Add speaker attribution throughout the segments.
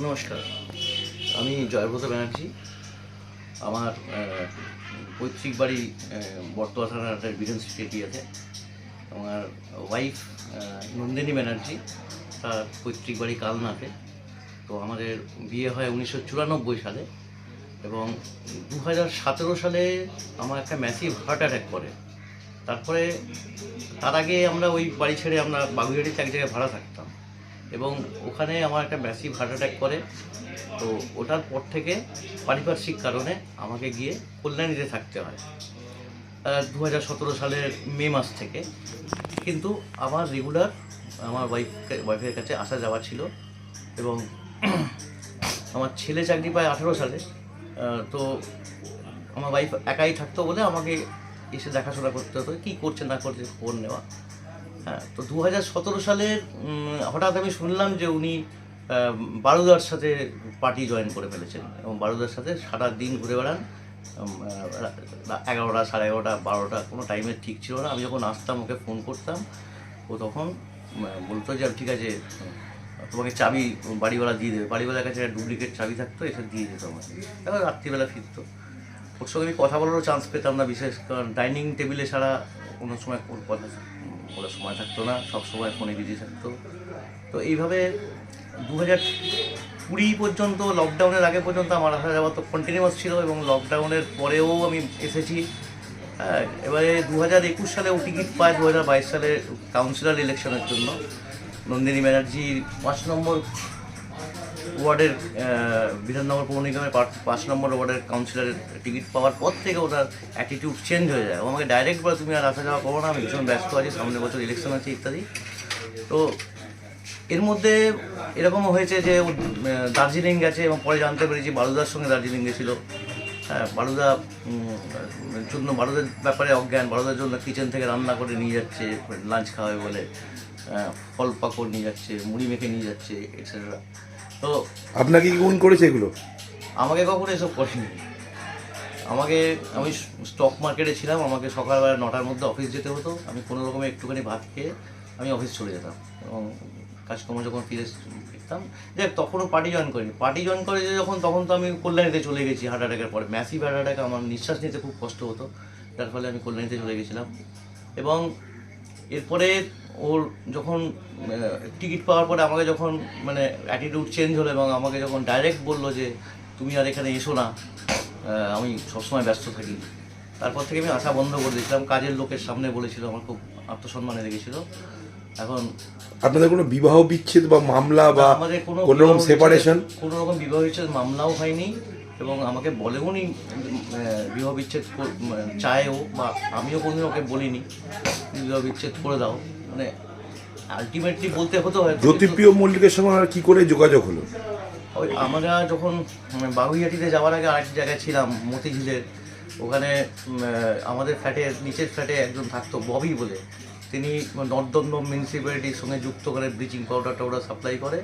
Speaker 1: নমস্কার। আমি জয়ব্রত ব্যানার্জি। আমার পৈতৃক বাড়ি বর্তমান থানার বীরেন স্ট্রিট আছে। আমার ওয়াইফ নন্দিনী ব্যানার্জি। তার পৈতৃক বাড়ি কালনাতে। তো আমাদের বিয়ে হয় উনিশশো চুরানব্বই সালে এবং দু হাজার সতেরো সালে আমার একটা ম্যাসিভ হার্ট অ্যাটাক করে। তারপরে, তার আগে আমরা ওই বাড়ি ছেড়ে আমরা বাগুইহাটিতে এক জায়গায় ভাড়া থাকতাম। এবং ওখানে আমার একটা ম্যাসিভ হার্ট অ্যাটাক করে। তো ওটার পর থেকে পারিপার্শ্বিক কারণে আমাকে গিয়ে কল্যাণীতে থাকতে হয়। দু হাজার সতেরো সালের মে মাস থেকে। কিন্তু আমার রেগুলার আমার ওয়াইফকে ওয়াইফের কাছে আসা যাওয়া ছিল এবং আমার ছেলে চাকরি পায় আঠেরো সালে। তো আমার ওয়াইফ একাই থাকতো বলে আমাকে এসে দেখাশোনা করতে হতো, কী করছে না করছে খবর নেওয়া। হ্যাঁ। তো দু হাজার সতেরো সালের হঠাৎ আমি শুনলাম যে উনি বারুদার সাথে পার্টি জয়েন করে ফেলেছেন এবং বারুদার সাথে সারা দিন ঘুরে বেড়ান। এগারোটা, সাড়ে এগারোটা, বারোটা কোনো টাইমের ঠিক ছিল না। আমি যখন আসতাম, ওকে ফোন করতাম, ও তখন বলতো যে, ঠিক আছে তোমাকে চাবি বাড়িওয়ালা দিয়ে দেবে। বাড়িওয়ালার কাছে একটা ডুপ্লিকেট চাবি থাকতো, এসে দিয়ে যেত আমাকে। এবার রাত্রিবেলা ফিরতো। ওর সঙ্গে আমি কথা বলারও চান্স পেতাম না, বিশেষ কারণ ডাইনিং টেবিলে ছাড়া কোনো সময় কথা বলার সময় থাকতো না, সব সময় ফোনে বিজি থাকতো। তো এইভাবে দু হাজার কুড়ি পর্যন্ত লকডাউনের আগে পর্যন্ত আমার আসা যাওয়া তো কন্টিনিউয়াস ছিল এবং লকডাউনের পরেও আমি এসেছি। হ্যাঁ এবারে দু হাজার একুশ সালে ও টিকিট পায় দু হাজার বাইশ সালে কাউন্সিলর ইলেকশনের জন্য। নন্দিনী ব্যানার্জি পাঁচ নম্বর ওয়ার্ডের বিধাননগর পৌর নিগমের পাঁচ- নম্বর ওয়ার্ডের কাউন্সিলরের টিকিট পাওয়ার পর থেকে ওটার অ্যাটিটিউড চেঞ্জ হয়ে যায়। ও আমাকে ডাইরেক্ট বলে, তুমি আর আসা যাওয়া করো না, আমি ভীষণ ব্যস্ত আছি, সামনের বছর ইলেকশন আছে, ইত্যাদি। তো এর মধ্যে এরকমও হয়েছে যে দার্জিলিং গেছে এবং পরে জানতে পেরেছি বালুদার সঙ্গে দার্জিলিং গেছিল। হ্যাঁ বালুদা জন্য বালুদের ব্যাপারে অজ্ঞান বালুদার জন্য কিচেন থেকে রান্না করে নিয়ে যাচ্ছে লাঞ্চ খাওয়াবে বলে ফল পাকড় নিয়ে যাচ্ছে, মুড়ি মেখে নিয়ে যাচ্ছে এটসেট্রা তো
Speaker 2: আপনাকে কি গুণ করেছে এগুলো?
Speaker 1: আমাকে কখনো এসব করেনি। আমাকে আমি স্টক মার্কেটে ছিলাম আমাকে সকালবেলা নটার মধ্যে অফিস যেতে হতো। আমি কোনো রকমে একটুখানি ভাত খেয়ে আমি অফিস চলে যেতাম এবং কাজকর্ম যখন ফিরে ফিরতাম। দেখ তখনও পার্টি জয়েন করিনি। পার্টি জয়েন করে যে যখন তখন তো আমি কল্যাণীতে চলে গেছি হার্ট অ্যাটাকের পরে। ম্যাসিভ হার্ট অ্যাটাক আমার নিঃশ্বাস নিতে খুব কষ্ট হতো। যার ফলে আমি কল্যাণীতে চলে গেছিলাম। এবং এরপরে ওর যখন টিকিট পাওয়ার পরে আমাকে যখন মানে অ্যাটিটিউড চেঞ্জ হলো এবং আমাকে যখন ডাইরেক্ট বলল যে তুমি আর এখানে এসো না আমি সবসময় ব্যস্ত থাকি। তারপর থেকে আমি আসা বন্ধ করে দিয়েছিলাম। কাজের লোকের সামনে বলেছিল আমার খুব আত্মসম্মানে লেগেছিল এখন
Speaker 2: আপনাদের কোনো বিবাহ বিচ্ছেদ বা মামলা বা
Speaker 1: আমাদের কোনো
Speaker 2: রকম সেপারেশন
Speaker 1: কোনো রকম বিবাহ বিচ্ছেদ মামলাও হয়নি এবং আমাকে বলেও নি বিবাহ বিচ্ছেদ উম, চায়ও বা আমিও কোনোদিন ওকে বলিনি। বিবাহ বিচ্ছেদ করে দাও। মানে আলটিমেটলি বলতে হতো
Speaker 2: জ্যোতিপ্রিয় মল্লিকের সঙ্গে আর কি করে যোগাযোগ হলো?
Speaker 1: ওই আমরা যখন বাগুইহাটিতে যাওয়ার আগে আরেক জায়গায় ছিলাম মতিঝিলের ওখানে আমাদের ফ্ল্যাটের নিচের ফ্ল্যাটে একজন থাকতো ববি বলে। তিনি নর্দন্দম মিউনিসিপ্যালিটির সঙ্গে যুক্ত করে ব্লিচিং পাউডার টাউডার সাপ্লাই করে।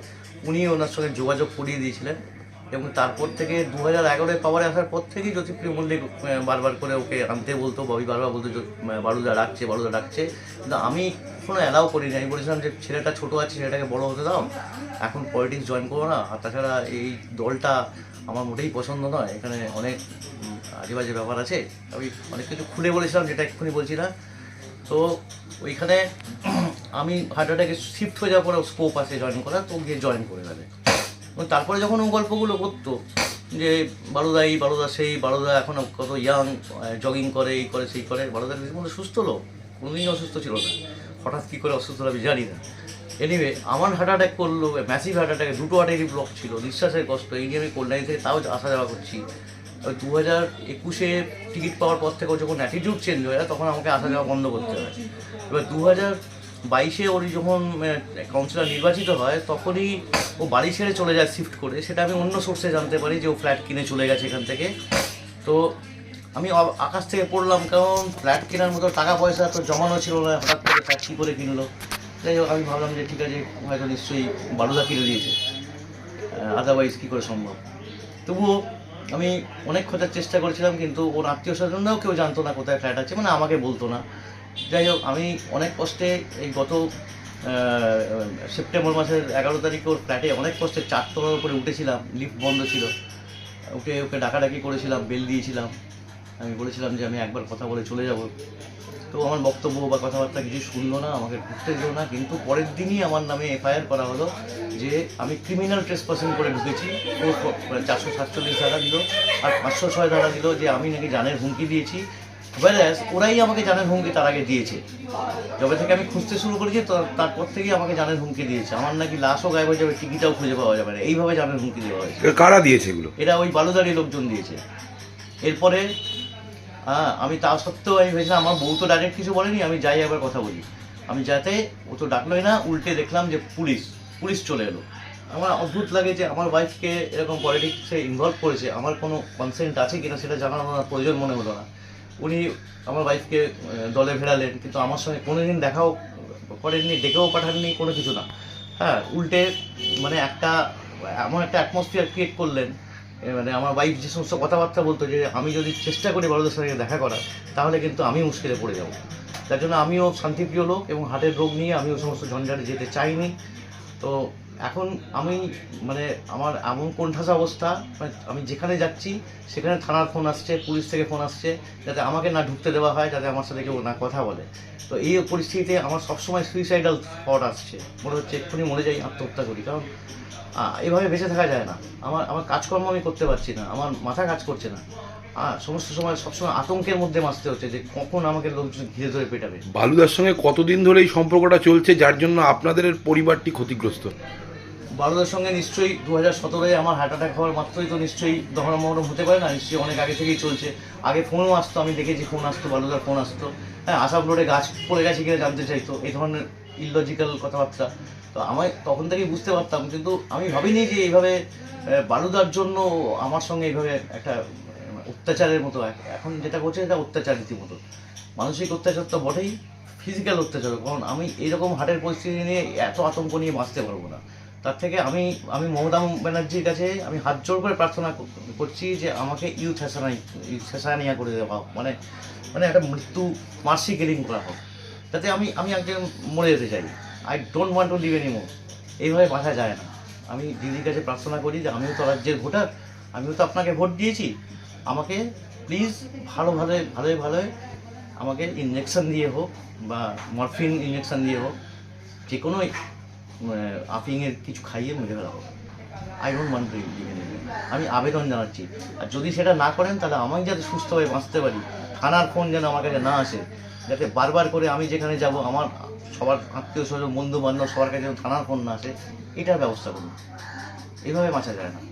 Speaker 1: উনি ওনার সঙ্গে যোগাযোগ করিয়ে দিয়েছিলেন। এবং তারপর থেকে দু হাজার এগারোয় পাওয়ারে আসার পর থেকেই জ্যোতিপ্রিয় মল্লিক বারবার করে ওকে আনতে বলতো ববি বারবার বলতো বারুদা ডাকছে বারুদা ডাকছে। কিন্তু আমি কোনো অ্যালাউ করিনি। আমি বলেছিলাম যে ছেলেটা ছোটো আছে ছেলেটাকে বড় হতে দাও। এখন পলিটিক্স জয়েন করো না। আর তাছাড়া এই দলটা আমার মোটেই পছন্দ নয়। এখানে অনেক উম, আজেবাজে ব্যাপার আছে। আমি অনেক কিছু খুলে বলেছিলাম যেটা এক্ষুনি বলছি না। তো ওইখানে আমি হার্ট অ্যাটাকে শিফট হয়ে যাওয়ার পরে স্কোপ আছে জয়েন করা তো গিয়ে জয়েন করে এবং তারপরে যখন ও গল্পগুলো করতো, যে বারোদা এই, বারোদা সেই, বারোদা এখন কত ইয়াং জগিং করে, এই করে, সেই করে, বারোদা কিন্তু সুস্থ লোক? কোনোদিনই অসুস্থ ছিল না। হঠাৎ কী করে অসুস্থ আমি জানি না। এনিওয়ে আমার হার্ট অ্যাটাক করল ম্যাসিভ হার্ট অ্যাটাকে দুটো আর্টারি ব্লক ছিল, নিঃশ্বাসের কষ্ট, এই নিয়ে আমি কল্যাণী থেকে তাও আসা যাওয়া করছি। দু হাজার একুশে টিকিট পাওয়ার পর থেকে যখন অ্যাটিটিউড চেঞ্জ হয়ে তখন আমাকে আসা যাওয়া বন্ধ করতে হয়। এবার দু হাজার বাইশে ওর যখন কাউন্সিলর নির্বাচিত হয়, তখনই ও বাড়ি ছেড়ে চলে যায় শিফট করে। সেটা আমি অন্য সোর্সে জানতে পারি যে ও ফ্ল্যাট কিনে চলে গেছে এখান থেকে। তো আমি আকাশ থেকে পড়লাম, কারণ ফ্ল্যাট কেনার মতো টাকা পয়সা তো জমানো ছিল না, হঠাৎ করে ফ্ল্যাট কী করে কিনলো? যাই হোক, আমি ভাবলাম যে ঠিক আছে, হয়তো নিশ্চয়ই বারুদা কিনে দিয়েছে। আদারওয়াইজ কী করে সম্ভব? তবুও আমি অনেক খোঁজার চেষ্টা করেছিলাম, কিন্তু ওর আত্মীয় স্বজনরাও কেউ জানতো না কোথায় ফ্ল্যাট আছে মানে আমাকে বলতো না। যাই হোক, আমি অনেক কষ্টে এই গত সেপ্টেম্বর মাসের এগারো তারিখে ওর ফ্ল্যাটে অনেক কষ্টে চারতলার উপরে উঠেছিলাম লিফট বন্ধ ছিল। ওকে ওকে ডাকাডাকি করেছিলাম বেল দিয়েছিলাম। আমি বলেছিলাম যে আমি একবার কথা বলে চলে যাব। তো আমার বক্তব্য বা কথাবার্তা কিছু শুনলো না, আমাকে ঢুকতে দিল না, কিন্তু পরের দিনই আমার নামে এফআইআর করা হলো যে আমি ক্রিমিনাল ট্রেসপাসিং করে ঢুকেছি। ও চারশো সাতচল্লিশ ধারা দিল আর পাঁচশো ছয় ধারা দিল যে আমি নাকি জানের হুমকি দিয়েছি। ওয়ারাস ওরাই আমাকে জানের হুমকি তার আগে দিয়েছে। যবে থেকে আমি খুঁজতে শুরু করেছি তো তারপর থেকেই আমাকে জানের হুমকি দিয়েছে। আমার নাকি লাশও গায়েব হয়ে যাবে টিকিটাও খুঁজে পাওয়া যাবে না। এইভাবে জানের হুমকি দেওয়া হয়েছে।
Speaker 2: কারা দিয়েছে এগুলো?
Speaker 1: এটা ওই বালুদারি লোকজন দিয়েছে। এরপরে হ্যাঁ আমি তা সত্ত্বেও আমি ভেবেছিলাম আমার বউ তো ডাইরেক্ট কিছু বলেনি আমি যাই একবার কথা বলি। আমি যাতে ও তো ডাকলোই না উল্টে দেখলাম যে পুলিশ পুলিশ চলে এলো। আমার অদ্ভুত লাগে যে আমার ওয়াইফকে এরকম পলিটিক্সে ইনভলভ করেছে। আমার কোনো কনসেন্ট আছে কিনা সেটা জানার আমার প্রয়োজন মনে হলো না। উনি আমার ওয়াইফকে দলে ভেড়ালেন, কিন্তু আমার সঙ্গে কোনোদিন দেখাও করেননি, ডেকেও পাঠাননি, কোনো কিছু না। হ্যাঁ উল্টে মানে একটা, এমন একটা অ্যাটমসফিয়ার ক্রিয়েট করলেন মানে আমার ওয়াইফ যে সমস্ত কথাবার্তা বলতো, যে আমি যদি চেষ্টা করি বড়দের সঙ্গে দেখা করার, তাহলে কিন্তু আমি মুশকিলে পড়ে যাব। তার জন্য আমিও শান্তিপ্রিয় লোক এবং হার্টের রোগ নিয়ে আমি ওই সমস্ত ঝঞ্ঝাটে যেতে চাইনি। তো এখন আমি মানে আমার এমন কোণঠাসা অবস্থা মানে আমি যেখানে যাচ্ছি, সেখানে থানার ফোন আসছে, পুলিশ থেকে ফোন আসছে, যাতে আমাকে না ঢুকতে দেওয়া হয়, যাতে আমার সাথে কেউ না কথা বলে। তো এই পরিস্থিতিতে আমার সবসময় সুইসাইডাল থট আসছে। মনে হচ্ছে এক্ষুনি মরে যাই, আত্মহত্যা করি। কারণ এভাবে বেঁচে থাকা যায় না। আমার আমার কাজকর্ম আমি করতে পারছি না। আমার মাথা কাজ করছে না। সমস্ত সময়, সবসময় আতঙ্কের মধ্যে বাঁচতে হচ্ছে যে কখন আমাকে লোকজন ঘিরে ধরে পেটাবে।
Speaker 2: বালুদার সঙ্গে কতদিন ধরে এই সম্পর্কটা চলছে, যার জন্য আপনাদের পরিবারটি ক্ষতিগ্রস্ত?
Speaker 1: বারোদের সঙ্গে নিশ্চয়ই দু হাজার সতেরোয় আমার হার্ট অ্যাটাক হওয়ার মাত্রই তো নিশ্চয়ই দহরম মহরম হতে পারে না নিশ্চয়ই অনেক আগে থেকেই চলছে। আগে ফোনও আসতো আমি দেখেছি ফোন আসতো বালুদার ফোন আসতো। হ্যাঁ আসাম রোডে গাছ পড়ে গেছে কিনা জানতে চাইতো এই ধরনের ইললজিক্যাল কথাবার্তা। তো আমায় তখন থেকেই বুঝতে পারতাম কিন্তু আমি ভাবিনি যে এইভাবে আহ, বালুদার জন্য আমার সঙ্গে এইভাবে একটা অত্যাচারের মতো এখন যেটা করছে সেটা অত্যাচার রীতিমতো। মানসিক অত্যাচার তো বটেই ফিজিক্যাল অত্যাচার কারণ আমি এরকম হার্টের পরিস্থিতি নিয়ে এত আতঙ্ক নিয়ে বাঁচতে পারব না। তার থেকে আমি আমি মমতা ব্যানার্জির কাছে আমি হাত জোর করে প্রার্থনা করছি যে আমাকে ইউথ হেসানাই ইউথ হেসানিয়া করে দেওয়া হোক। মানে মানে একটা মৃত্যু মার্সি গেলিং করা হোক। যাতে আমি আমি একজন মরে যেতে চাই। I don't want to live any more এইভাবে বাঁচা যায় না। আমি দিদির কাছে প্রার্থনা করি যে আমিও তো রাজ্যের ভোটার, আমিও তো আপনাকে ভোট দিয়েছি। আমাকে প্লিজ ভালো ভালো ভালোই ভালোই আমাকে ইঞ্জেকশন দিয়ে হোক বা মরফিন ইঞ্জেকশন দিয়ে হোক। যে কোনো আফিংয়ের কিছু খাইয়ে মেরে ফেলা হবে। আই ডোন্ট ওয়ান্ট টু আমি আবেদন জানাচ্ছি। আর যদি সেটা না করেন, তাহলে আমি যাতে সুস্থভাবে বাঁচতে পারি। থানার ফোন যেন আমার কাছে না আসে। যাতে বারবার করে আমি যেখানে যাব, আমার সবার আত্মীয় স্বজন বন্ধু বান্ধব সবার কাছে যেন থানার ফোন না আসে, এটার ব্যবস্থা করুন। এভাবে বাঁচা যায় না।